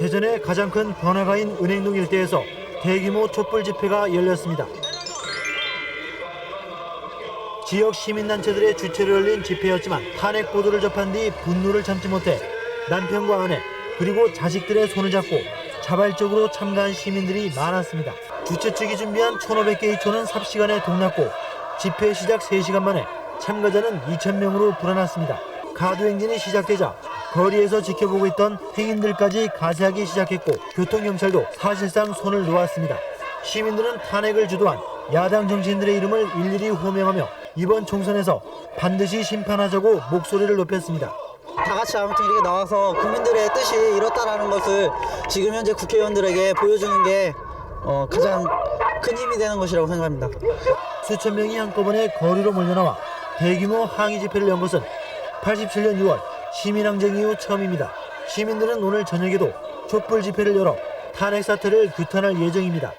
대전의 가장 큰 번화가인 은행동 일대에서 대규모 촛불 집회가 열렸습니다. 지역 시민단체들의 주최로 열린 집회였지만 탄핵 보도를 접한 뒤 분노를 참지 못해 남편과 아내 그리고 자식들의 손을 잡고 자발적으로 참가한 시민들이 많았습니다. 주최 측이 준비한 1,500개의 초는 삽시간에 동났고 집회 시작 3시간 만에 참가자는 2,000명으로 불어났습니다. 가두 행진이 시작되자 거리에서 지켜보고 있던 행인들까지 가세하기 시작했고 교통경찰도 사실상 손을 놓았습니다. 시민들은 탄핵을 주도한 야당 정치인들의 이름을 일일이 호명하며 이번 총선에서 반드시 심판하자고 목소리를 높였습니다. 다 같이 아무튼 이렇게 나와서 국민들의 뜻이 이렇다라는 것을 지금 현재 국회의원들에게 보여주는 게 어, 가장 큰 힘이 되는 것이라고 생각합니다. 수천 명이 한꺼번에 거리로 몰려나와 대규모 항의 집회를 연 것은 87년 6월 시민항쟁 이후 처음입니다. 시민들은 오늘 저녁에도 촛불 집회를 열어 탄핵 사태를 규탄할 예정입니다.